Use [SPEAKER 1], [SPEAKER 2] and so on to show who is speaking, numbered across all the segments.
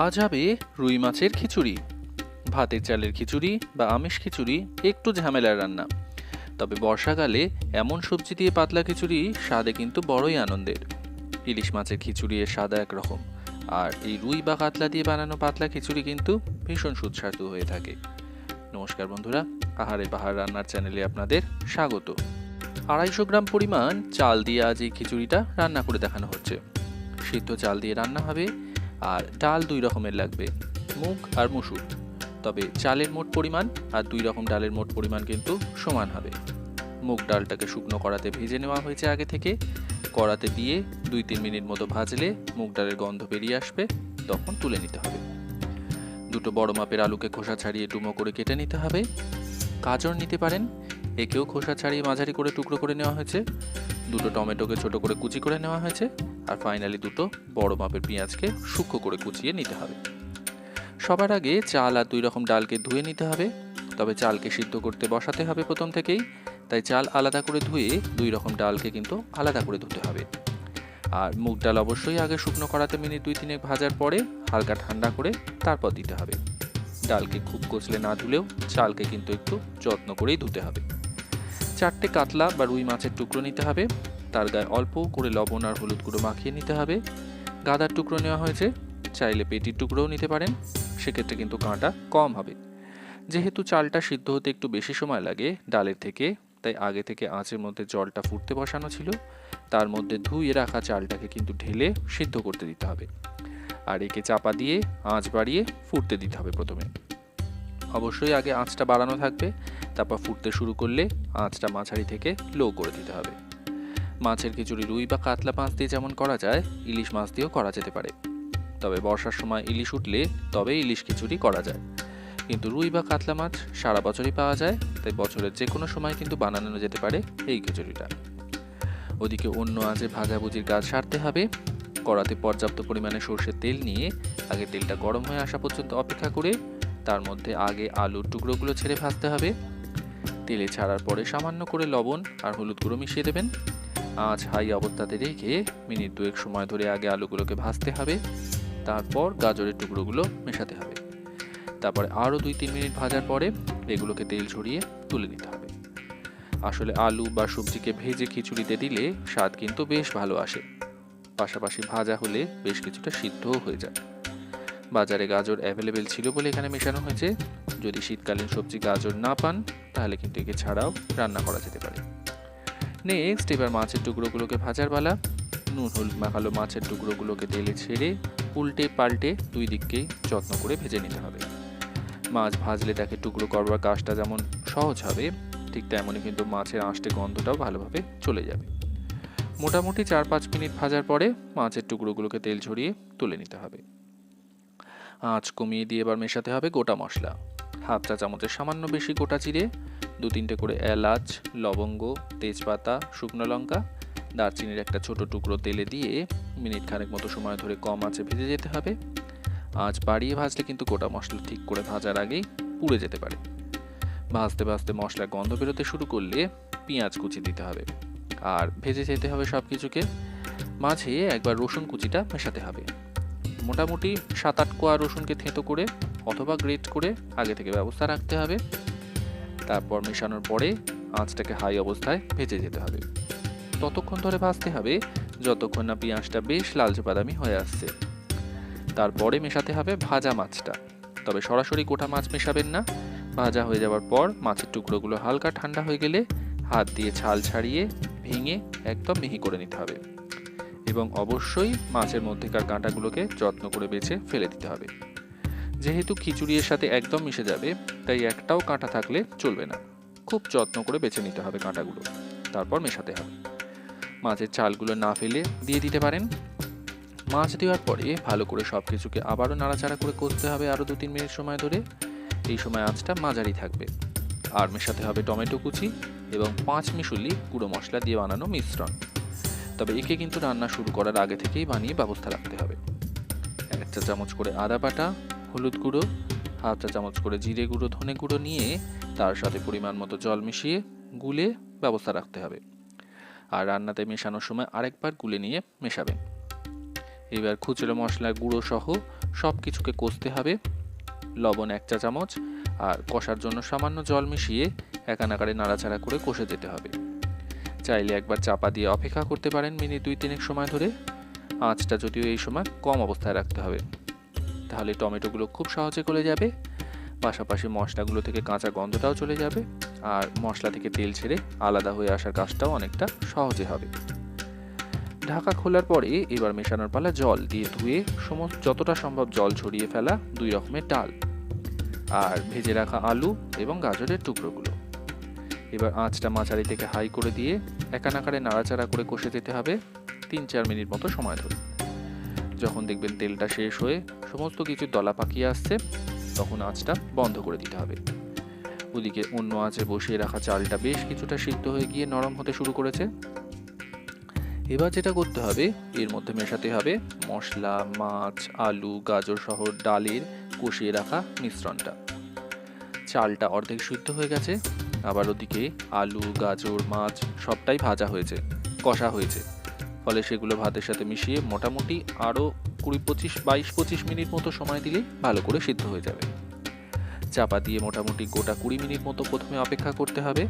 [SPEAKER 1] আজ হবে রুই মাছের খিচুড়ি, ভাতের চালের খিচুড়ি বা আমিষ খিচুড়ি, একটু ঝামেলার রান্না। তবে বর্ষাকালে এমন সবজি দিয়ে পাতলা খিচুড়ি স্বাদে কিন্তু বড়ই আনন্দের। ইলিশ মাছের খিচুড়ি এর স্বাদ একরকম, আর এই রুই বা কাতলা দিয়ে বানানো পাতলা খিচুড়ি কিন্তু ভীষণ সুস্বাদু হয়ে থাকে। নমস্কার বন্ধুরা, আহারে পাহাড় রান্নার চ্যানেলে আপনাদের স্বাগত। আড়াইশো গ্রাম পরিমাণ চাল দিয়ে আজ এই খিচুড়িটা রান্না করে দেখানো হচ্ছে। সিদ্ধ চাল দিয়ে রান্না হবে আর ডাল দুই রকমের লাগবে, মুগ আর মুসুর। তবে চালের মোট পরিমাণ আর দুই রকম ডালের মোট পরিমাণ কিন্তু সমান হবে। মুগ ডালটাকে শুকনো কড়াতে ভেজে নেওয়া হয়েছে আগে থেকে। কড়াতে দিয়ে দুই তিন মিনিট মতো ভাজলে মুগ ডালের গন্ধ বেরিয়ে আসবে, তখন তুলে নিতে হবে। দুটো বড় মাপের আলুকে খোসা ছাড়িয়ে ডুমো করে কেটে নিতে হবে। গাজর নিতে পারেন, একেও খোসা ছাড়িয়ে মাঝারি করে টুকরো করে নেওয়া হয়েছে। দুটো টমেটোকে ছোট করে কুচি করে নেওয়া হয়েছে। আর ফাইনালি দুটো বড় মাপের পেঁয়াজকে সূক্ষ্ম করে কুচিয়ে নিতে হবে। সবার আগে চাল আর দুই রকম ডালকে ধুয়ে নিতে হবে। তবে চালকে সিদ্ধ করতে বসাতে হবে প্রথম থেকেই। তাই চাল আলাদা করে ধুয়ে দুই রকম ডালকে কিন্তু আলাদা করে ধুতে হবে। আর মুগ ডাল অবশ্যই আগে শুকনো করাতে মিনিট দুই তিনেক ভাজার পরে হালকা ঠান্ডা করে তারপর দিতে হবে। ডালকে খুব কচলে না ধুলেও চালকে কিন্তু একটু যত্ন করেই ধুতে হবে। চারটে কাতলা বা রুই মাছের টুকরো নিতে হবে। তার গায়ে অল্প করে লবণ আর হলুদ গুঁড়ো মাখিয়ে নিতে হবে। গাদার টুকরো নেওয়া হয়েছে, চাইলে পেটির টুকরোও নিতে পারেন, সেক্ষেত্রে কিন্তু কাঁটা কম হবে। যেহেতু চালটা সিদ্ধ হতে একটু বেশি সময় লাগে ডালের থেকে, তাই আগে থেকে আঁচের মধ্যে জলটা ফুটতে বসানো ছিল। তার মধ্যে ধুয়ে রাখা চালটাকে কিন্তু ঢেলে সিদ্ধ করতে দিতে হবে। আর একে চাপা দিয়ে আঁচ বাড়িয়ে ফুটতে দিতে হবে প্রথমে। অবশ্যই আগে আঁচটা বাড়ানো থাকবে, তারপর ফুটতে শুরু করলে আঁচটা মাঝারি থেকে লো করে দিতে হবে। মাছের খিচুড়ি রুই বা কাতলা মাছ দিয়ে যেমন করা যায়, ইলিশ মাছ দিয়েও করা যেতে পারে। তবে বর্ষার সময় ইলিশ উঠলে তবে ইলিশ খিচুড়ি করা যায়। কিন্তু রুই বা কাতলা মাছ সারা বছরই পাওয়া যায়, তাই বছরের যে কোনো সময় কিন্তু বানানো যেতে পারে এই খিচুড়িটা। ওদিকে অন্য আজে ভাজাভুজির গাছ সারতে হবে। কড়াতে পর্যাপ্ত পরিমাণে সর্ষের তেল নিয়ে আগে তেলটা গরম হয়ে আসা পর্যন্ত অপেক্ষা করে, তার মধ্যে আগে আলুর টুকরোগুলো ছেড়ে ভাজতে হবে। তেলে ছাড়ার পরে সামান্য করে লবণ আর হলুদ গুঁড়ো মিশিয়ে দেবেন। আঁচ হাই অবস্থাতে রেখে মিনিট দুয়েক সময় ধরে আগে আলুগুলোকে ভাজতে হবে। তারপর গাজরের টুকরোগুলো মেশাতে হবে। তারপরে আরও দুই তিন মিনিট ভাজার পরে এগুলোকে তেল ছড়িয়ে তুলে নিতে হবে। আসলে আলু বা সবজিকে ভেজে খিচুড়িতে দিলে স্বাদ কিন্তু বেশ ভালো আসে। পাশাপাশি ভাজা হলে বেশ কিছুটা সিদ্ধও হয়ে যায়। বাজারে গাজর অ্যাভেলেবেল ছিল বলে এখানে মেশানো হয়েছে। যদি শীতকালীন সবজি গাজর না পান, তাহলে কিন্তু একে ছাড়াও রান্না করা যেতে পারে। নেক্সট এবার মাছের টুকরোগুলোকে ভাজার বেলা নুন, হলুদ মাখালো মাছের টুকরোগুলোকে তেলে ছেড়ে উল্টে পাল্টে দুই দিককেই যত্ন করে ভেজে নিতে হবে। মাছ ভাজলে তাকে টুকরো করবার কাজটা যেমন সহজ হবে, ঠিক তেমনই কিন্তু মাছের আঁশটে গন্ধটাও ভালোভাবে চলে যাবে। মোটামুটি চার পাঁচ মিনিট ভাজার পরে মাছের টুকরোগুলোকে তেল ঝরিয়ে তুলে নিতে হবে। আঁচ কমিয়ে দিয়ে এবার মেশাতে হবে গোটা মশলা। হাফ চা চামচের সামান্য বেশি গোটা চিড়ে দু তিনটে করে এলাচ, লবঙ্গ, তেজপাতা, শুকনো লঙ্কা, দারচিনির একটা ছোট টুকরো তেলে দিয়ে মিনিট খানেক মতো সময় ধরে কম আঁচে ভেজে যেতে হবে। আঁচ বাড়িয়ে ভাজলে কিন্তু গোটা মশলা ঠিক করে ভাজার আগেই পুড়ে যেতে পারে। ভাজতে ভাজতে মশলার গন্ধ বেরোতে শুরু করলে পেঁয়াজ কুচি দিতে হবে। আর ভেজে যেতে হবে সব কিছুকে মাঝে একবার রসুন কুচিটা মেশাতে হবে। মোটামুটি সাত আট কোয়া রসুনকে থেঁতো করে অথবা গ্রেট করে আগে থেকে ব্যবস্থা রাখতে হবে। তারপর মেশানোর পরে আঁচটাকে হাই অবস্থায় ভেজে যেতে হবে। ততক্ষণ ধরে ভাজতে হবে, যতক্ষণ না পেঁয়াজটা বেশ লালচে বাদামি হয়ে আসছে। তারপরে মেশাতে হবে ভাজা মাছটা। তবে সরাসরি গোটা মাছ মেশাবেন না। ভাজা হয়ে যাওয়ার পর মাছের টুকরোগুলো হালকা ঠান্ডা হয়ে গেলে হাত দিয়ে ছাল ছাড়িয়ে ভেঙে একদম মিহি করে নিতে হবে। এবং অবশ্যই মাছের মধ্যেকার কাঁটাগুলোকে যত্ন করে বেছে ফেলে দিতে হবে। যেহেতু খিচুড়ির সাথে একদম মিশে যাবে, তাই একটাও কাঁটা থাকলে চলবে না। খুব যত্ন করে বেছে নিতে হবে কাঁটাগুলো। তারপর মেশাতে হবে। মাছের চালগুলো না ফেলে দিয়ে দিতে পারেন। মাছ দেওয়ার পরে ভালো করে সব কিছুকে আবারও নাড়াচাড়া করে কষতে হবে আরও দু তিন মিনিট সময় ধরে। এই সময় আঁচটা মাঝারি থাকবে। আর মেশাতে হবে টমেটো কুচি এবং পাঁচ মিশুলি গুঁড়ো মশলা দিয়ে বানানো মিশ্রণ। তবে একে কিন্তু রান্না শুরু করার আগে থেকেই বানিয়ে ব্যবস্থা রাখতে হবে। এক চা চামচ করে আদা বাটা হলুদ গুঁড়ো, হাফ চা চামচ করে জিরে গুঁড়ো, ধনে গুঁড়ো নিয়ে তার সাথে পরিমাণ মতো জল মিশিয়ে গুলে ব্যবস্থা রাখতে হবে। আর রান্নাতে মেশানোর সময় আরেকবার গুলে নিয়ে মেশাবেন। এবার খুচরো মশলা, গুঁড়ো সহ সব কিছুকে কষতে হবে। লবণ এক চা চামচ আর কষার জন্য সামান্য জল মিশিয়ে একানাকারে নাড়াচাড়া করে কষে যেতে হবে। চাইলে একবার চাপা দিয়ে অপেক্ষা করতে পারেন মিনিট দুই তিনেক সময় ধরে। আঁচটা যদিও এই সময় কম অবস্থায় রাখতে হবে। তাহলে টমেটোগুলো খুব সহজে গলে যাবে। পাশাপাশি মশলাগুলো থেকে কাঁচা গন্ধটাও চলে যাবে। আর মশলা থেকে তেল ছেড়ে আলাদা হয়ে আসার কাজটাও অনেকটা সহজে হবে। ঢাকা খোলার পরে এবার মেশানোর পালা জল দিয়ে ধুয়ে সমস্ত যতটা সম্ভব জল ছড়িয়ে ফেলা দুই রকমের ডাল। আর ভেজে রাখা আলু এবং গাজরের টুকরোগুলো। এবার আঁচটা মাঝারি থেকে হাই করে দিয়ে একানাকারে নাড়াচাড়া করে কষে যেতে হবে। তিন চার মিনিট মতো সময় ধরে। যখন দেখবেন তেলটা শেষ হয়ে সমস্ত কিছু দলা পাকিয়ে আসছে, তখন আঁচটা বন্ধ করে দিতে হবে। ওদিকে অন্য আঁচে বসিয়ে রাখা চালটা বেশ কিছুটা সিদ্ধ হয়ে গিয়ে নরম হতে শুরু করেছে। এবার যেটা করতে হবে, এর মধ্যে মেশাতে হবে মশলা, মাছ, আলু, গাজর সহ ডালের কষিয়ে রাখা মিশ্রণটা। চালটা অর্ধেক সিদ্ধ হয়ে গেছে, আবার ওদিকে আলু, গাজর, মাছ সবটাই ভাজা হয়েছে, কষা হয়েছে। ফলে সেগুলো ভাতের সাথে মিশিয়ে মোটামুটি আরও কুড়ি পঁচিশ, বাইশ পঁচিশ মিনিট মতো সময় দিলেই ভালো করে সিদ্ধ হয়ে যাবে। চাপা দিয়ে মোটামুটি গোটা কুড়ি মিনিট মতো প্রথমে অপেক্ষা করতে হবে।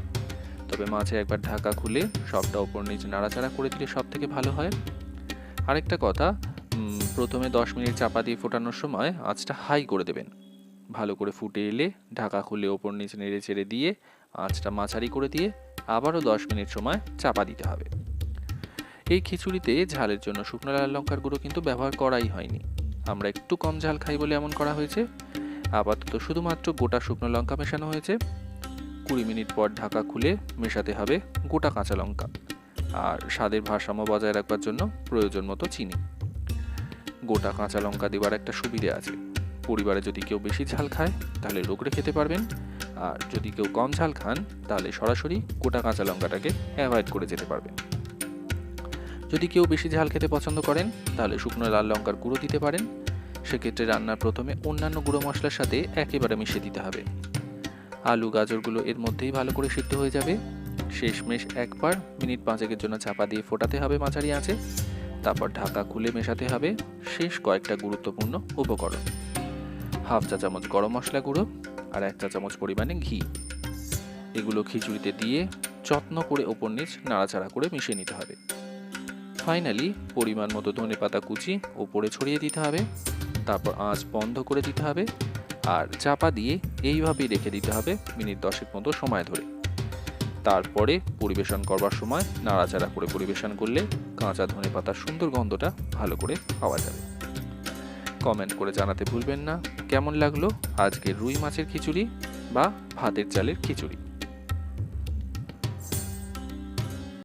[SPEAKER 1] তবে মাঝে একবার ঢাকা খুলে সবটা ওপর নিচে নাড়াচাড়া করে দিলে সব থেকে ভালো হয়। আরেকটা কথা প্রথমে দশ মিনিট চাপা দিয়ে ফোটানোর সময় আঁচটা হাই করে দেবেন। ভালো করে ফুটে এলে ঢাকা খুলে ওপর নিচে নেড়ে চেড়ে দিয়ে আঁচটা মাঝারি করে দিয়ে আবারও দশ মিনিট সময় চাপা দিতে হবে। এই খিচুড়িতে ঝালের জন্য শুকনো লাল লঙ্কার গুঁড়ো কিন্তু ব্যবহার করাই হয়নি। আমরা একটু কম ঝাল খাই বলে এমন করা হয়েছে। আপাতত শুধুমাত্র গোটা শুকনো লঙ্কা মেশানো হয়েছে। কুড়ি মিনিট পর ঢাকা খুলে মেশাতে হবে গোটা কাঁচা লঙ্কা। আর স্বাদের ভারসাম্য বজায় রাখবার জন্য প্রয়োজন মতো চিনি। গোটা কাঁচা লঙ্কা দেওয়ার একটা সুবিধে আছে। পরিবারে যদি কেউ বেশি ঝাল খায়, তাহলে রোগড়ে খেতে পারবেন। আর যদি কেউ কম ঝাল খান, তাহলে সরাসরি গোটা কাঁচা লঙ্কাটাকে অ্যাভয়েড করে যেতে পারবেন। যদি কেউ বেশি ঝাল খেতে পছন্দ করেন, তাহলে শুকনো লাল লঙ্কার গুঁড়ো দিতে পারেন। সেক্ষেত্রে রান্নার প্রথমে অন্যান্য গুঁড়ো মশলার সাথে একেবারে মিশিয়ে দিতে হবে। আলু, গাজরগুলো এর মধ্যেই ভালো করে সিদ্ধ হয়ে যাবে। শেষমেশ একবার মিনিট পাঁচেকের জন্য চাপা দিয়ে ফোটাতে হবে মাঝারি আঁচে। তারপর ঢাকা খুলে মেশাতে হবে শেষ কয়েকটা গুরুত্বপূর্ণ উপকরণ। হাফ চা চামচ গরম মশলা গুঁড়ো আর এক চা চামচ পরিমাণে ঘি। এগুলো খিচুড়িতে দিয়ে যত্ন করে ওপর নিচ নাড়াচাড়া করে মিশিয়ে নিতে হবে। ফাইনালি পরিমাণ মতো ধনে পাতা কুচি ওপরে ছড়িয়ে দিতে হবে। তারপর আঁচ বন্ধ করে দিতে হবে। আর চাপা দিয়ে এইভাবেই রেখে দিতে হবে মিনিট দশেক মতো সময় ধরে। তারপরে পরিবেশন করবার সময় নাড়াচাড়া করে পরিবেশন করলে কাঁচা ধনে পাতার সুন্দর গন্ধটা ভালো করে পাওয়া যাবে। কমেন্ট করে জানাতে ভুলবেন না। কেমন লাগল আজকের রুই মাছের খিচুড়ি বা ভাতের চালের খিচুড়ি?